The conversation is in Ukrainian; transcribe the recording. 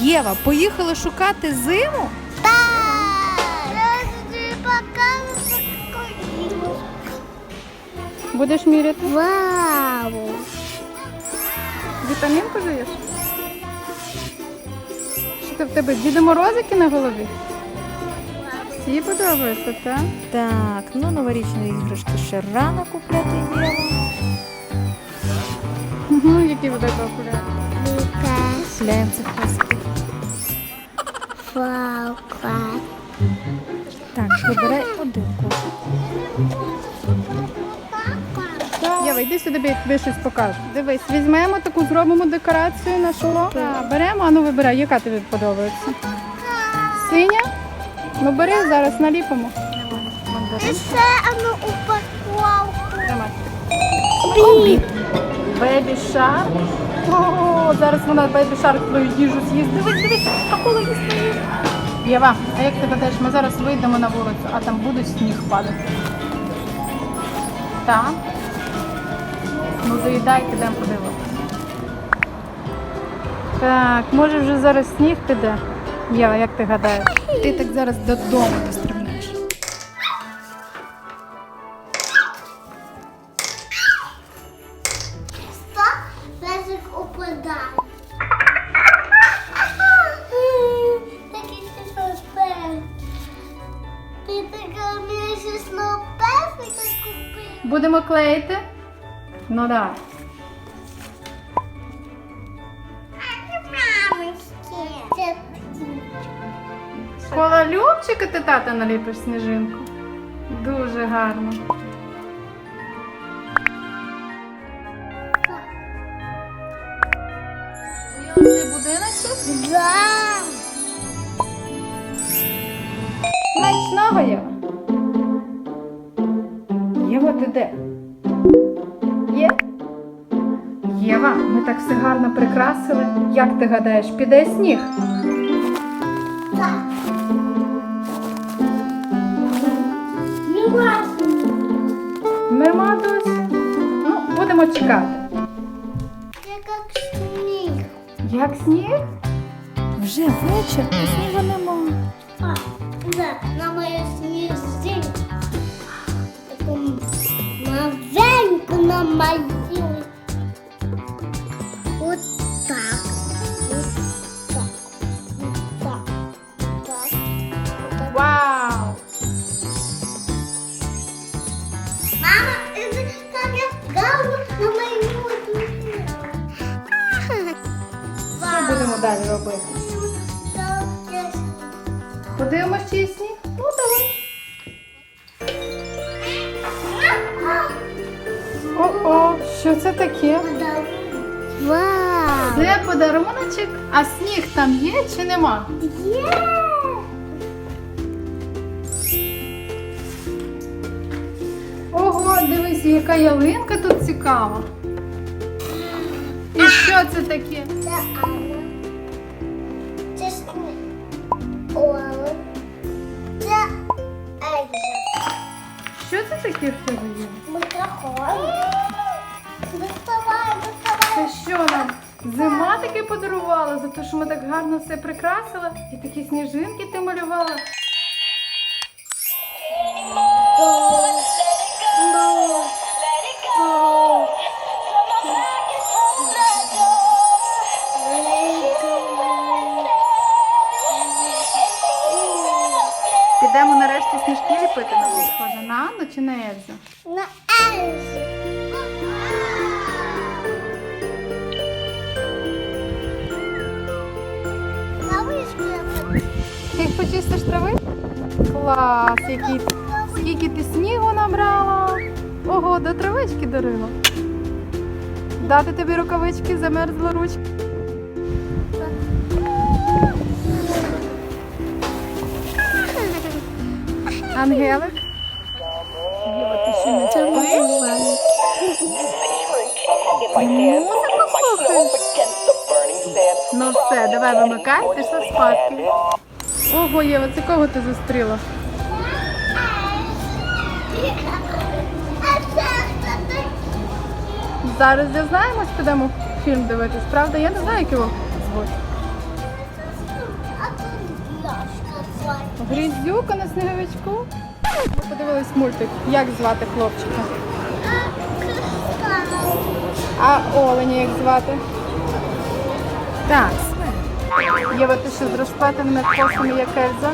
Єва, поїхали шукати зиму? Так! Я тобі покажу таку Будеш міряти? Вау! Вітамінку даєш? Що ти в тебе Діди Морозики на голові? Всі подобаються, так? Так, ну новорічні іграшки ще рано купляти Єва. Угу, які тебе окуляри? Паски. Вау, клас. Так, вибирай один кошик. Єва, йди сюди, я тобі щось покажу. Дивись, візьмемо таку, зробимо декорацію на шоло. Так, беремо, а ну вибирай, яка тобі подобається. Синя? Ну бери, зараз наліпимо. Це ану упаковку. Бебі шарк. О, зараз вона бебі шарк твою їжу з'їсть. Дивись, дивись, їсть її. Єва, а як ти гадаєш, ми зараз вийдемо на вулицю, а там буде сніг падати. Так? Ну доїдай, підемо подивитися. Так, може вже зараз сніг піде. Єва, як ти гадаєш? Ти так зараз додому дострибнеш. Будемо клеїти? Ну. Це Коло Любчика ти тата наліпиш сніжинку. Дуже гарно. Цей будиночок. Да. Смачного Єва. Де? Є? Єва, ми так все гарно прикрасили. Як ти гадаєш, піде сніг? Так. Не. Нема досі. Ну, будемо чекати. Я як сніг. Як сніг? Вже вечір, а снігу нема. А, да, на моє сніжинку. Таку маленьку намалюю. От так. От так. От так. Так. Так. Вау! Мама, это как я галну намалюю. Що будемо далі робити? Подивимось, чи сніг? Ну, давай. О-о, що це таке? Вау! Це подаруночок, а сніг там є чи нема? Є! Ого, дивись, яка ялинка тут цікава. І що це таке? Це Анна. Це сніг. Це Ельза. Що це таке в тебе є? Доставай, доставай. Це що нам? Зима таки подарувала за те, що ми так гарно все прикрасила і такі сніжинки ти малювала. Підемо сніжки ліпити на схоже. На Анну чи на Ельзу? На Ельзу. Ти їх почистиш трави? Клас, який. Скільки ти снігу набрала? Ого, до травички дарила. Дати тобі рукавички, замерзла ручка. Слухаєш? Ну все, давай вимикай, пішла спадки. Ого, Єва, це кого ти зустріла? Зараз дізнаємось, підемо фільм дивитись. Правда, я не знаю, як його звуть. Грізюка на сніговичку. Ми подивились мультик, як звати хлопчика. А оленя як звати? Так. Єва, ти що з розплетеними косами, як Ельза?